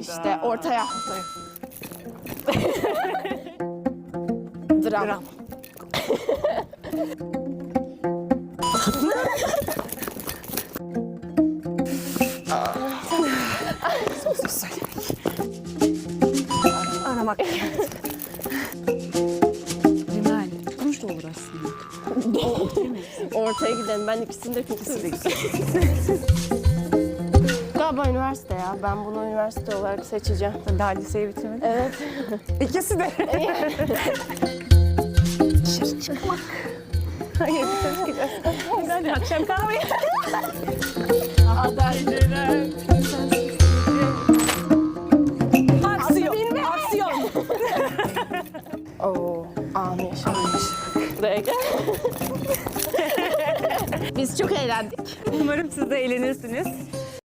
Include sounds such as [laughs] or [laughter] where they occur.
İşte ortaya. [laughs] Dram. Dram. Aramak. Rimel. Kuruş da olur aslında. [laughs] Ortaya gidelim. Ben ikisini de çok seviyorum. [laughs] Galiba üniversite ya. Ben bunu üniversite olarak seçeceğim. Daha liseyi bitirmedin. Evet. [laughs] İkisi de. Dışarı çıkmak. Hayır dışarı çıkacağız. Hadi akşam kahve. Adaylılar. Aksiyon. Aksiyon. [laughs] Oo, anı yaşamış. Buraya gel. Biz çok eğlendik. Umarım siz de eğlenirsiniz.